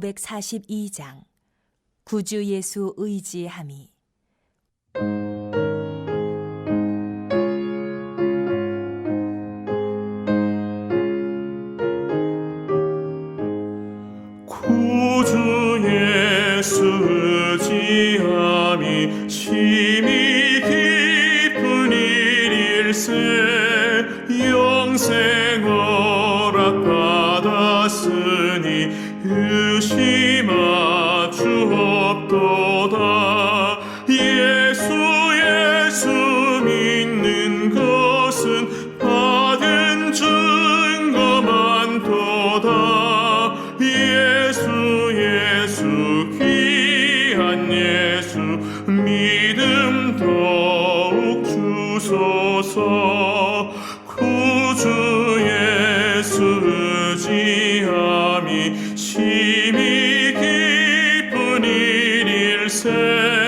542장. 구주 예수 의지함이 일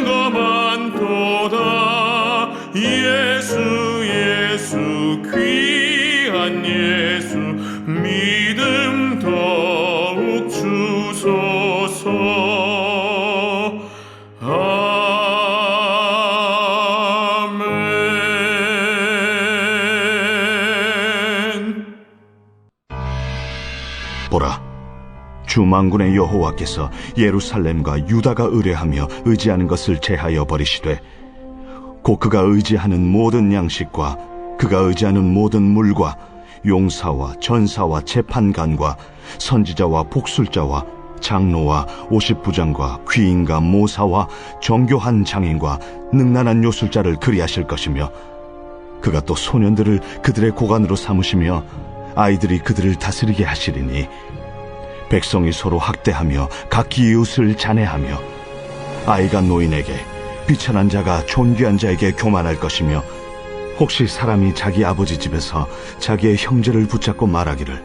증거 많도다 예수 예수 주망군의 여호와께서 예루살렘과 유다가 의뢰하며 의지하는 것을 제하여 버리시되 곧 그가 의지하는 모든 양식과 그가 의지하는 모든 물과 용사와 전사와 재판관과 선지자와 복술자와 장로와 오십부장과 귀인과 모사와 정교한 장인과 능란한 요술자를 그리하실 것이며 그가 또 소년들을 그들의 고관으로 삼으시며 아이들이 그들을 다스리게 하시리니 백성이 서로 학대하며 각기 이웃을 잔해하며 아이가 노인에게 비천한 자가 존귀한 자에게 교만할 것이며 혹시 사람이 자기 아버지 집에서 자기의 형제를 붙잡고 말하기를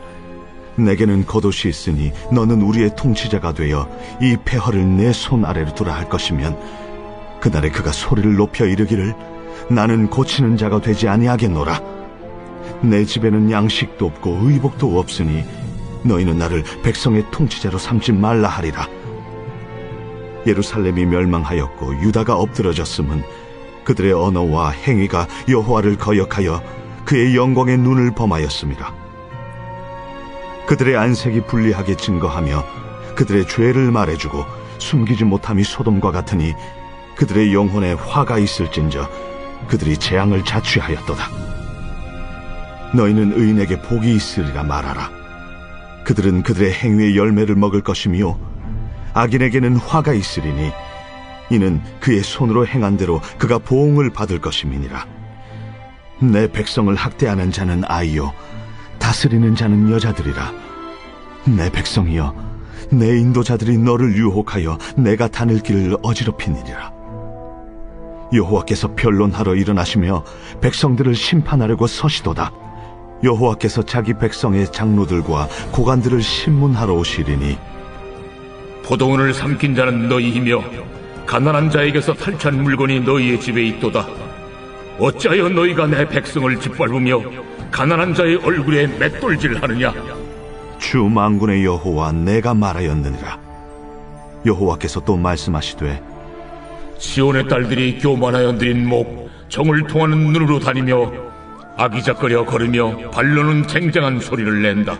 내게는 겉옷이 있으니 너는 우리의 통치자가 되어 이 폐허를 내 손 아래로 두라 할 것이면 그날에 그가 소리를 높여 이르기를 나는 고치는 자가 되지 아니하겠노라. 내 집에는 양식도 없고 의복도 없으니 너희는 나를 백성의 통치자로 삼지 말라 하리라 예루살렘이 멸망하였고 유다가 엎드러졌음은 그들의 언어와 행위가 여호와를 거역하여 그의 영광의 눈을 범하였습니다. 그들의 안색이 불리하게 증거하며 그들의 죄를 말해주고 숨기지 못함이 소돔과 같으니 그들의 영혼에 화가 있을진저 그들이 재앙을 자취하였도다. 너희는 의인에게 복이 있으리라 말하라. 그들은 그들의 행위의 열매를 먹을 것이며 악인에게는 화가 있으리니 이는 그의 손으로 행한 대로 그가 보응을 받을 것임이니라. 내 백성을 학대하는 자는 아이요 다스리는 자는 여자들이라. 내 백성이여 내 인도자들이 너를 유혹하여 내가 다닐 길을 어지럽히니라. 여호와께서 변론하러 일어나시며 백성들을 심판하려고 서시도다 여호와께서 자기 백성의 장로들과 고관들을 신문하러 오시리니 포도원을 삼킨 자는 너희이며 가난한 자에게서 탈취한 물건이 너희의 집에 있도다. 어찌하여 너희가 내 백성을 짓밟으며 가난한 자의 얼굴에 맷돌질하느냐? 주 만군의 여호와 내가 말하였느니라 여호와께서 또 말씀하시되 시온의 딸들이 교만하여 드린 목, 정을 통하는 눈으로 다니며 아기작거려 걸으며 발로는 쟁쟁한 소리를 낸다.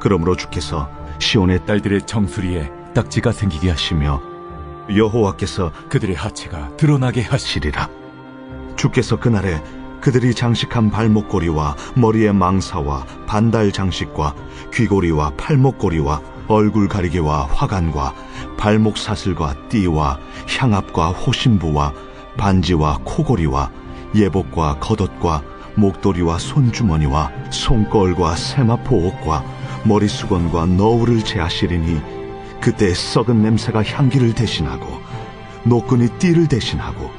그러므로 주께서 시온의 딸들의 정수리에 딱지가 생기게 하시며 여호와께서 그들의 하체가 드러나게 하시 하시리라. 주께서 그날에 그들이 장식한 발목고리와 머리의 망사와 반달 장식과 귀고리와 팔목고리와 얼굴 가리개와 화관과 발목 사슬과 띠와 향압과 호신부와 반지와 코고리와 예복과 겉옷과 목도리와 손주머니와 손걸과 세마포 옷과 머리수건과 너울을 제하시리니 그때 썩은 냄새가 향기를 대신하고 노끈이 띠를 대신하고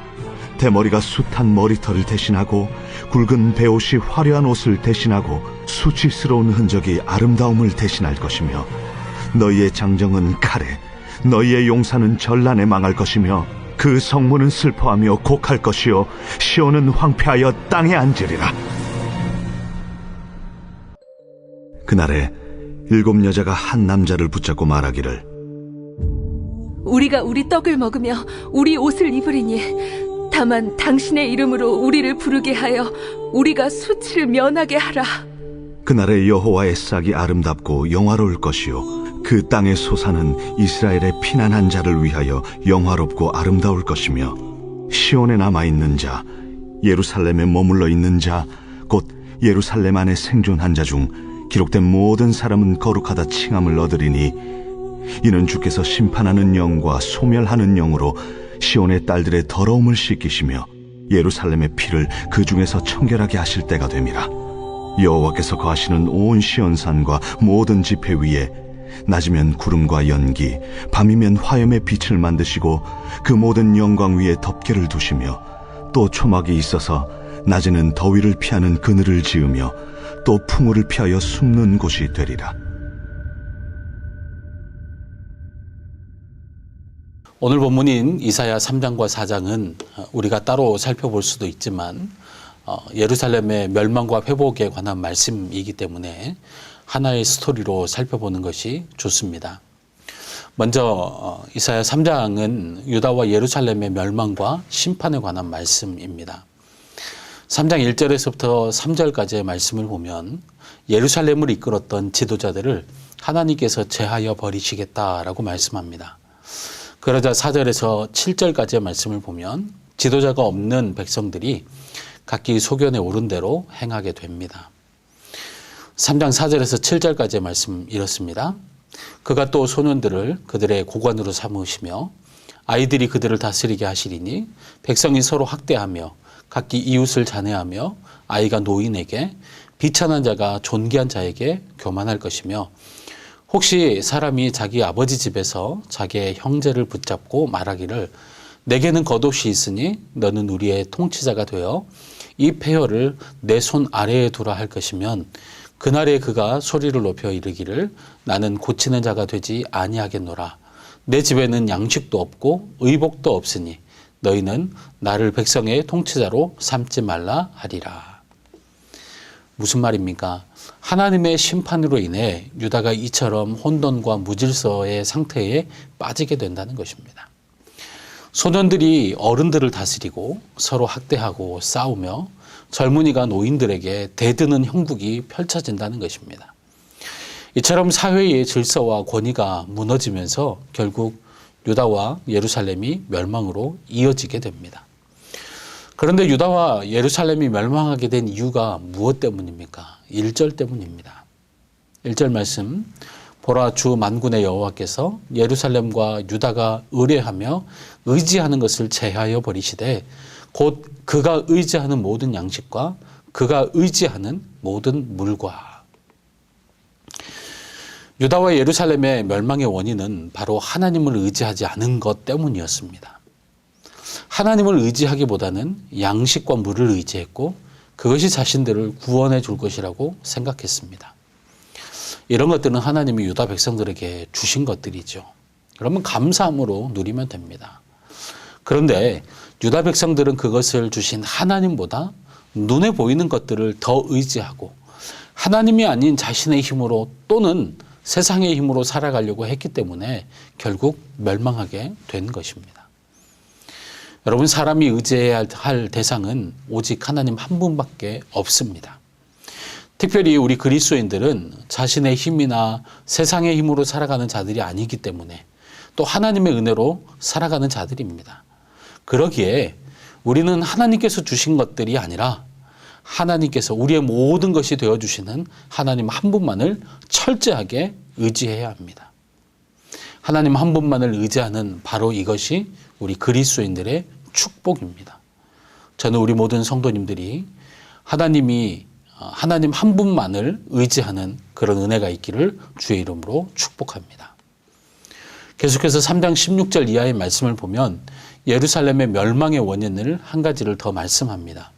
대머리가 숱한 머리털을 대신하고 굵은 베옷이 화려한 옷을 대신하고 수치스러운 흔적이 아름다움을 대신할 것이며 너희의 장정은 칼에 너희의 용사는 전란에 망할 것이며 그 성문은 슬퍼하며 곡할 것이요. 시온은 황폐하여 땅에 앉으리라. 그날에 일곱 여자가 한 남자를 붙잡고 말하기를 우리가 우리 떡을 먹으며 우리 옷을 입으리니 다만 당신의 이름으로 우리를 부르게 하여 우리가 수치를 면하게 하라. 그날의 여호와의 싹이 아름답고 영화로울 것이요 그 땅의 소사는 이스라엘의 피난한 자를 위하여 영화롭고 아름다울 것이며 시온에 남아 있는 자 예루살렘에 머물러 있는 자 곧 예루살렘 안에 생존한 자 중 기록된 모든 사람은 거룩하다 칭함을 얻으리니 이는 주께서 심판하는 영과 소멸하는 영으로 시온의 딸들의 더러움을 씻기시며 예루살렘의 피를 그 중에서 청결하게 하실 때가 됨이라 여호와께서 거하시는 온 시온산과 모든 지폐 위에 낮이면 구름과 연기 밤이면 화염의 빛을 만드시고 그 모든 영광 위에 덮개를 두시며 또 초막이 있어서 낮에는 더위를 피하는 그늘을 지으며 또 풍우를 피하여 숨는 곳이 되리라. 오늘 본문인 이사야 3장과 4장은 우리가 따로 살펴볼 수도 있지만 어, 예루살렘의 멸망과 회복에 관한 말씀이기 때문에 하나의 스토리로 살펴보는 것이 좋습니다. 먼저 어, 이사야 3장은 유다와 예루살렘의 멸망과 심판에 관한 말씀입니다. 3장 1절에서부터 3절까지의 말씀을 보면 예루살렘을 이끌었던 지도자들을 하나님께서 제하여 버리시겠다라고 말씀합니다. 그러자 4절에서 7절까지의 말씀을 보면 지도자가 없는 백성들이 각기 소견에 오른 대로 행하게 됩니다. 3장 4절에서 7절까지의 말씀 이렇습니다. 그가 또 소년들을 그들의 고관으로 삼으시며 아이들이 그들을 다스리게 하시리니 백성이 서로 학대하며 각기 이웃을 잔해하며 아이가 노인에게 비천한 자가 존귀한 자에게 교만할 것이며 혹시 사람이 자기 아버지 집에서 자기의 형제를 붙잡고 말하기를 내게는 겉옷이 있으니 너는 우리의 통치자가 되어 이 폐허를 내 손 아래에 두라 할 것이면 그날에 그가 소리를 높여 이르기를 나는 고치는 자가 되지 아니하겠노라 내 집에는 양식도 없고 의복도 없으니 너희는 나를 백성의 통치자로 삼지 말라 하리라. 무슨 말입니까? 하나님의 심판으로 인해 유다가 이처럼 혼돈과 무질서의 상태에 빠지게 된다는 것입니다. 소년들이 어른들을 다스리고 서로 학대하고 싸우며 젊은이가 노인들에게 대드는 형국이 펼쳐진다는 것입니다. 이처럼 사회의 질서와 권위가 무너지면서 결국 유다와 예루살렘이 멸망으로 이어지게 됩니다. 그런데 유다와 예루살렘이 멸망하게 된 이유가 무엇 때문입니까? 1절 때문입니다. 1절 말씀 보라 주 만군의 여호와께서 예루살렘과 유다가 의뢰하며 의지하는 것을 제하여 버리시되 곧 그가 의지하는 모든 양식과 그가 의지하는 모든 물과 유다와 예루살렘의 멸망의 원인은 바로 하나님을 의지하지 않은 것 때문이었습니다. 하나님을 의지하기보다는 양식과 물을 의지했고 그것이 자신들을 구원해 줄 것이라고 생각했습니다. 이런 것들은 하나님이 유다 백성들에게 주신 것들이죠. 그러면 감사함으로 누리면 됩니다. 그런데 유다 백성들은 그것을 주신 하나님보다 눈에 보이는 것들을 더 의지하고 하나님이 아닌 자신의 힘으로 또는 세상의 힘으로 살아가려고 했기 때문에 결국 멸망하게 된 것입니다. 여러분, 사람이 의지해야 할 대상은 오직 하나님 한 분밖에 없습니다. 특별히 우리 그리스도인들은 자신의 힘이나 세상의 힘으로 살아가는 자들이 아니기 때문에 또 하나님의 은혜로 살아가는 자들입니다. 그러기에 우리는 하나님께서 주신 것들이 아니라 하나님께서 우리의 모든 것이 되어 주시는 하나님 한 분만을 철저하게 의지해야 합니다. 하나님 한 분만을 의지하는 바로 이것이 우리 그리스도인들의 축복입니다. 저는 우리 모든 성도님들이 하나님이 어, 하나님 한 분만을 의지하는 그런 은혜가 있기를 주의 이름으로 축복합니다. 계속해서 3장 16절 이하의 말씀을 보면 예루살렘의 멸망의 원인을 한 가지를 더 말씀합니다.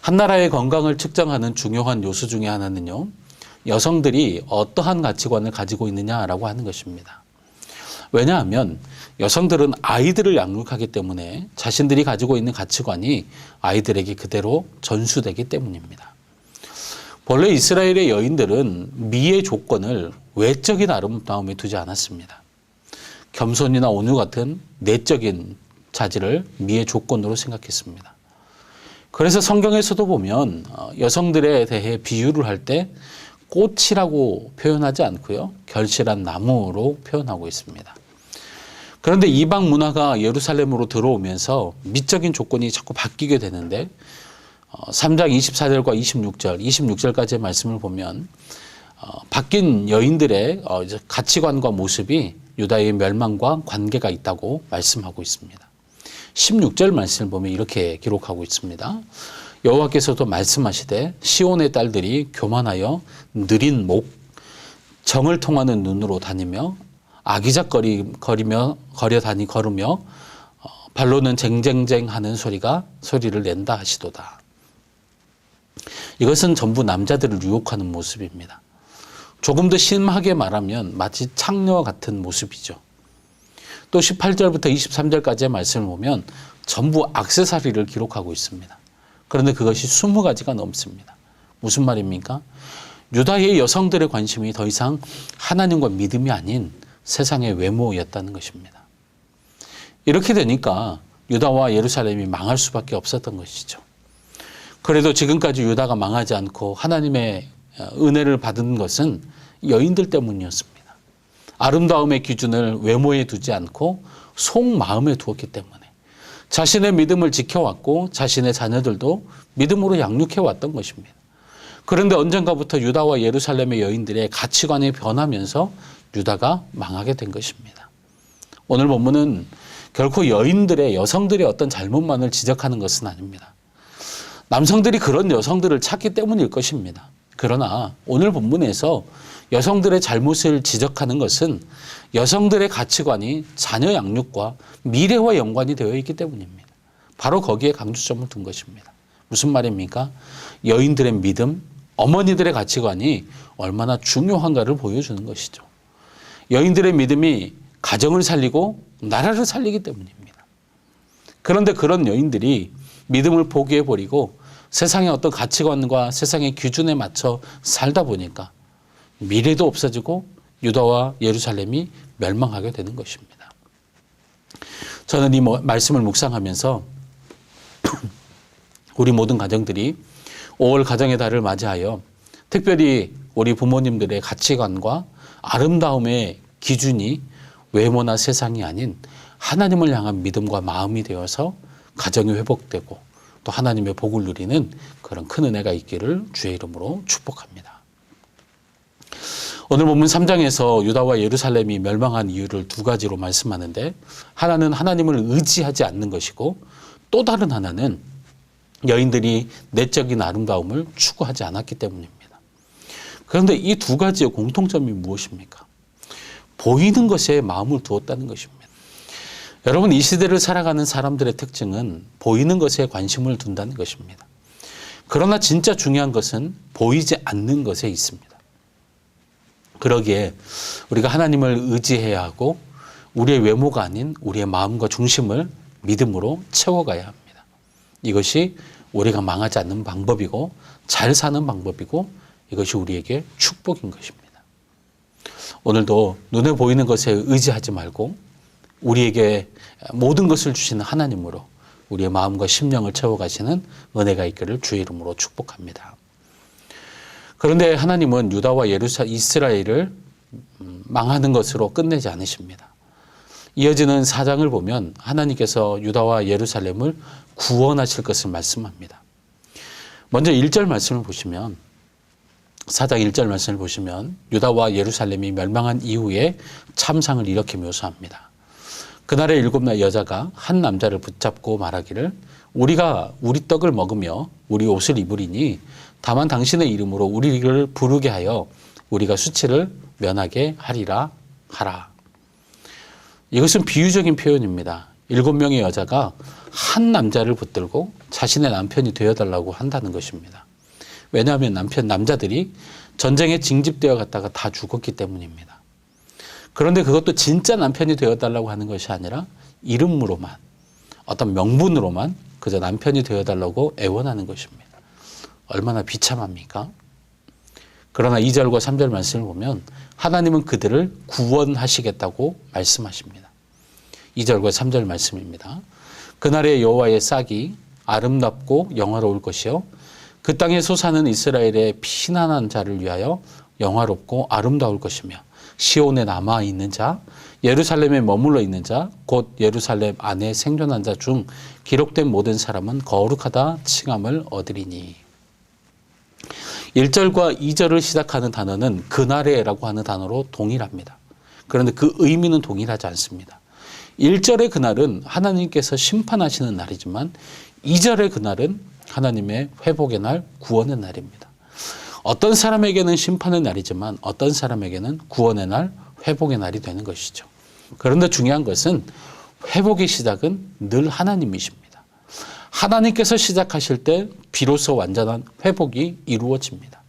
한 나라의 건강을 측정하는 중요한 요소 중에 하나는요, 여성들이 어떠한 가치관을 가지고 있느냐라고 하는 것입니다. 왜냐하면 여성들은 아이들을 양육하기 때문에 자신들이 가지고 있는 가치관이 아이들에게 그대로 전수되기 때문입니다. 본래 이스라엘의 여인들은 미의 조건을 외적인 아름다움에 두지 않았습니다. 겸손이나 온유 같은 내적인 자질을 미의 조건으로 생각했습니다. 그래서 성경에서도 보면 어, 여성들에 대해 비유를 할 때 꽃이라고 표현하지 않고요. 결실한 나무로 표현하고 있습니다. 그런데 이방 문화가 예루살렘으로 들어오면서 미적인 조건이 자꾸 바뀌게 되는데 3장 24절과 26절, 26절까지의 말씀을 보면 어, 바뀐 여인들의 어, 가치관과 모습이 유다의 멸망과 관계가 있다고 말씀하고 있습니다. 16절 말씀을 보면 이렇게 기록하고 있습니다. 여호와께서도 말씀하시되 시온의 딸들이 교만하여 느린 목 정을 통하는 눈으로 다니며 아기작거리 거리며 거려 다니 걸으며 어, 발로는 쟁쟁쟁 하는 소리가 소리를 낸다 하시도다. 이것은 전부 남자들을 유혹하는 모습입니다. 조금 더 심하게 말하면 마치 창녀와 같은 모습이죠. 또 18절부터 23절까지의 말씀을 보면 전부 악세사리를 기록하고 있습니다. 그런데 그것이 20가지가 넘습니다. 무슨 말입니까? 유다의 여성들의 관심이 더 이상 하나님과 믿음이 아닌 세상의 외모였다는 것입니다. 이렇게 되니까 유다와 예루살렘이 망할 수밖에 없었던 것이죠. 그래도 지금까지 유다가 망하지 않고 하나님의 은혜를 받은 것은 여인들 때문이었습니다. 아름다움의 기준을 외모에 두지 않고 속마음에 두었기 때문에 자신의 믿음을 지켜왔고 자신의 자녀들도 믿음으로 양육해 왔던 것입니다. 그런데 언젠가부터 유다와 예루살렘의 여인들의 가치관이 변하면서 유다가 망하게 된 것입니다. 오늘 본문은 결코 여인들의 여성들의 어떤 잘못만을 지적하는 것은 아닙니다. 남성들이 그런 여성들을 찾기 때문일 것입니다. 그러나 오늘 본문에서 여성들의 잘못을 지적하는 것은 여성들의 가치관이 자녀 양육과 미래와 연관이 되어 있기 때문입니다. 바로 거기에 강조점을 둔 것입니다. 무슨 말입니까? 여인들의 믿음, 어머니들의 가치관이 얼마나 중요한가를 보여주는 것이죠. 여인들의 믿음이 가정을 살리고 나라를 살리기 때문입니다. 그런데 그런 여인들이 믿음을 포기해버리고 세상의 어떤 가치관과 세상의 기준에 맞춰 살다 보니까 미래도 없어지고 유다와 예루살렘이 멸망하게 되는 것입니다. 저는 이 말씀을 묵상하면서 우리 모든 가정들이 5월 가정의 달을 맞이하여 특별히 우리 부모님들의 가치관과 아름다움의 기준이 외모나 세상이 아닌 하나님을 향한 믿음과 마음이 되어서 가정이 회복되고 또 하나님의 복을 누리는 그런 큰 은혜가 있기를 주의 이름으로 축복합니다. 오늘 본문 3장에서 유다와 예루살렘이 멸망한 이유를 두 가지로 말씀하는데 하나는 하나님을 의지하지 않는 것이고 또 다른 하나는 여인들이 내적인 아름다움을 추구하지 않았기 때문입니다. 그런데 이 두 가지의 공통점이 무엇입니까? 보이는 것에 마음을 두었다는 것입니다. 여러분, 이 시대를 살아가는 사람들의 특징은 보이는 것에 관심을 둔다는 것입니다. 그러나 진짜 중요한 것은 보이지 않는 것에 있습니다. 그러기에 우리가 하나님을 의지해야 하고 우리의 외모가 아닌 우리의 마음과 중심을 믿음으로 채워가야 합니다. 이것이 우리가 망하지 않는 방법이고 잘 사는 방법이고 이것이 우리에게 축복인 것입니다. 오늘도 눈에 보이는 것에 의지하지 말고 우리에게 모든 것을 주시는 하나님으로 우리의 마음과 심령을 채워가시는 은혜가 있기를 주의 이름으로 축복합니다. 그런데 하나님은 유다와 예루사 이스라엘을 음, 망하는 것으로 끝내지 않으십니다. 이어지는 사장을 보면 하나님께서 유다와 예루살렘을 구원하실 것을 말씀합니다. 먼저 1절 말씀을 보시면 사장 1절 말씀을 보시면 유다와 예루살렘이 멸망한 이후에 참상을 이렇게 묘사합니다. 그날의 일곱 날 여자가 한 남자를 붙잡고 말하기를 우리가 우리 떡을 먹으며 우리 옷을 입으리니 다만 당신의 이름으로 우리를 부르게 하여 우리가 수치를 면하게 하리라 하라. 이것은 비유적인 표현입니다. 일곱 명의 여자가 한 남자를 붙들고 자신의 남편이 되어달라고 한다는 것입니다. 왜냐하면 남편, 남자들이 전쟁에 징집되어 갔다가 다 죽었기 때문입니다. 그런데 그것도 진짜 남편이 되어달라고 하는 것이 아니라 이름으로만, 어떤 명분으로만 그저 남편이 되어달라고 애원하는 것입니다. 얼마나 비참합니까? 그러나 2절과 3절 말씀을 보면 하나님은 그들을 구원하시겠다고 말씀하십니다. 2절과 3절 말씀입니다. 그날의 여호와의 싹이 아름답고 영화로울 것이요 그 땅에 솟아는 이스라엘의 피난한 자를 위하여 영화롭고 아름다울 것이며 시온에 남아 있는 자 예루살렘에 머물러 있는 자 곧 예루살렘 안에 생존한 자 중 기록된 모든 사람은 거룩하다 칭함을 얻으리니 1절과 2절을 시작하는 단어는 그날에라고 하는 단어로 동일합니다. 그런데 그 의미는 동일하지 않습니다. 1절의 그날은 하나님께서 심판하시는 날이지만 2절의 그날은 하나님의 회복의 날, 구원의 날입니다. 어떤 사람에게는 심판의 날이지만 어떤 사람에게는 구원의 날, 회복의 날이 되는 것이죠. 그런데 중요한 것은 회복의 시작은 늘 하나님이십니다. 하나님께서 시작하실 때 비로소 완전한 회복이 이루어집니다.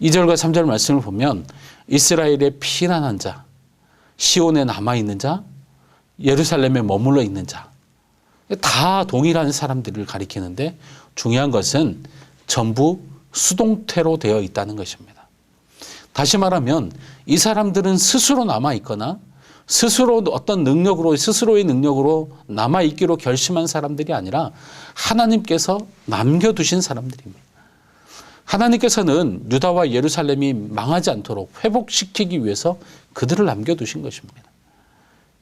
2절과 3절 말씀을 보면 이스라엘의 피난한 자, 시온에 남아 있는 자, 예루살렘에 머물러 있는 자, 다 동일한 사람들을 가리키는데 중요한 것은 전부 수동태로 되어 있다는 것입니다. 다시 말하면 이 사람들은 스스로 남아 있거나 스스로 어떤 능력으로 스스로의 능력으로 남아 있기로 결심한 사람들이 아니라 하나님께서 남겨 두신 사람들입니다. 하나님께서는 유다와 예루살렘이 망하지 않도록 회복시키기 위해서 그들을 남겨 두신 것입니다.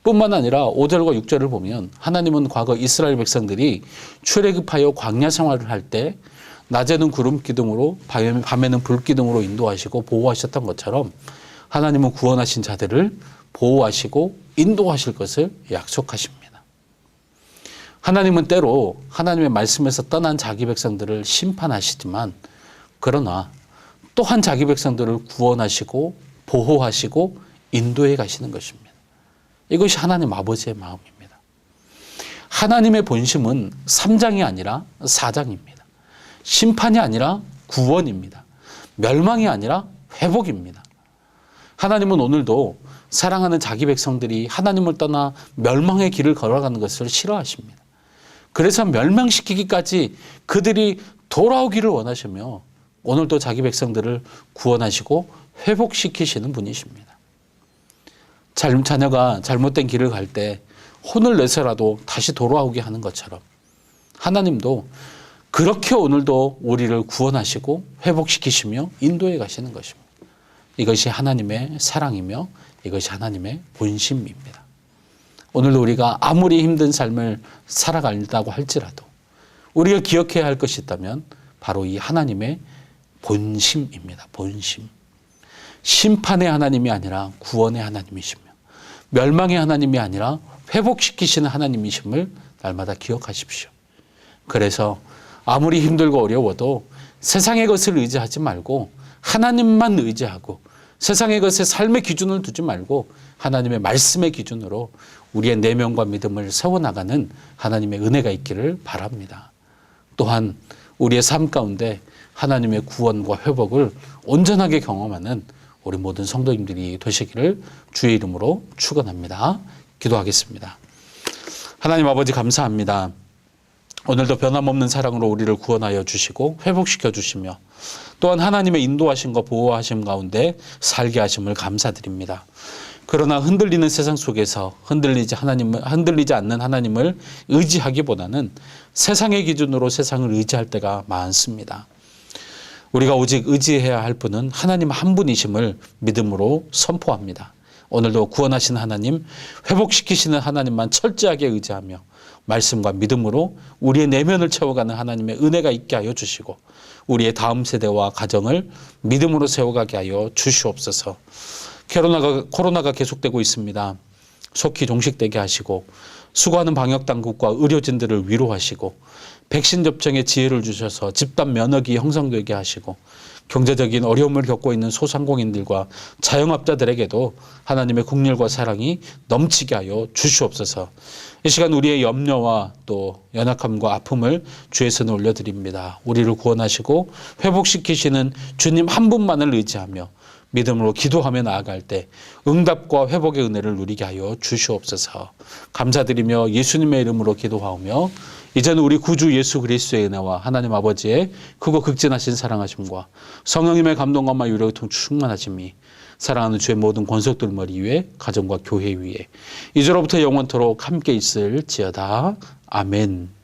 뿐만 아니라 5절과 6절을 보면 하나님은 과거 이스라엘 백성들이 출애굽하여 광야 생활을 할 때 낮에는 구름 기둥으로 밤에는 불 기둥으로 인도하시고 보호하셨던 것처럼 하나님은 구원하신 자들을 보호하시고 인도하실 것을 약속하십니다. 하나님은 때로 하나님의 말씀에서 떠난 자기 백성들을 심판하시지만 그러나 또한 자기 백성들을 구원하시고 보호하시고 인도해 가시는 것입니다. 이것이 하나님 아버지의 마음입니다. 하나님의 본심은 3장이 아니라 4장입니다. 심판이 아니라 구원입니다. 멸망이 아니라 회복입니다. 하나님은 오늘도 사랑하는 자기 백성들이 하나님을 떠나 멸망의 길을 걸어가는 것을 싫어하십니다. 그래서 멸망시키기까지 그들이 돌아오기를 원하시며 오늘도 자기 백성들을 구원하시고 회복시키시는 분이십니다. 잘, 자녀가 잘못된 길을 갈 때 혼을 내서라도 다시 돌아오게 하는 것처럼 하나님도 그렇게 오늘도 우리를 구원하시고 회복시키시며 인도해 가시는 것입니다. 이것이 하나님의 사랑이며 이것이 하나님의 본심입니다. 오늘도 우리가 아무리 힘든 삶을 살아간다고 할지라도 우리가 기억해야 할 것이 있다면 바로 이 하나님의 본심입니다. 본심. 심판의 하나님이 아니라 구원의 하나님이시며 멸망의 하나님이 아니라 회복시키시는 하나님이심을 날마다 기억하십시오. 그래서 아무리 힘들고 어려워도 세상의 것을 의지하지 말고 하나님만 의지하고 세상의 것에 삶의 기준을 두지 말고 하나님의 말씀의 기준으로 우리의 내면과 믿음을 세워나가는 하나님의 은혜가 있기를 바랍니다. 또한 우리의 삶 가운데 하나님의 구원과 회복을 온전하게 경험하는 우리 모든 성도님들이 되시기를 주의 이름으로 축원합니다. 기도하겠습니다. 하나님 아버지 감사합니다. 오늘도 변함없는 사랑으로 우리를 구원하여 주시고 회복시켜 주시며 또한 하나님의 인도하심과 보호하심 가운데 살게 하심을 감사드립니다. 그러나 흔들리는 세상 속에서 흔들리지 하나님 흔들리지 않는 하나님을 의지하기보다는 세상의 기준으로 세상을 의지할 때가 많습니다. 우리가 오직 의지해야 할 분은 하나님 한 분이심을 믿음으로 선포합니다. 오늘도 구원하신 하나님, 회복시키시는 하나님만 철저하게 의지하며 말씀과 믿음으로 우리의 내면을 채워가는 하나님의 은혜가 있게 하여 주시고 우리의 다음 세대와 가정을 믿음으로 세워가게 하여 주시옵소서. 코로나가, 코로나가 계속되고 있습니다. 속히 종식되게 하시고 수고하는 방역 당국과 의료진들을 위로하시고 백신 접종에 지혜를 주셔서 집단 면역이 형성되게 하시고 경제적인 어려움을 겪고 있는 소상공인들과 자영업자들에게도 하나님의 국률과 사랑이 넘치게 하여 주시옵소서. 이 시간 우리의 염려와 또 연약함과 아픔을 손에 올려드립니다. 우리를 구원하시고 회복시키시는 주님 한 분만을 의지하며 믿음으로 기도하며 나아갈 때 응답과 회복의 은혜를 누리게 하여 주시옵소서. 감사드리며 예수님의 이름으로 기도하오며 이제는 우리 구주 예수 그리스도의 은혜와 하나님 아버지의 크고 극진하신 사랑하심과 성령님의 감동과 유력을 통 충만하심이 사랑하는 주의 모든 권속들 머리 위에 가정과 교회 위에 이제로부터 영원토록 함께 있을지어다. 아멘.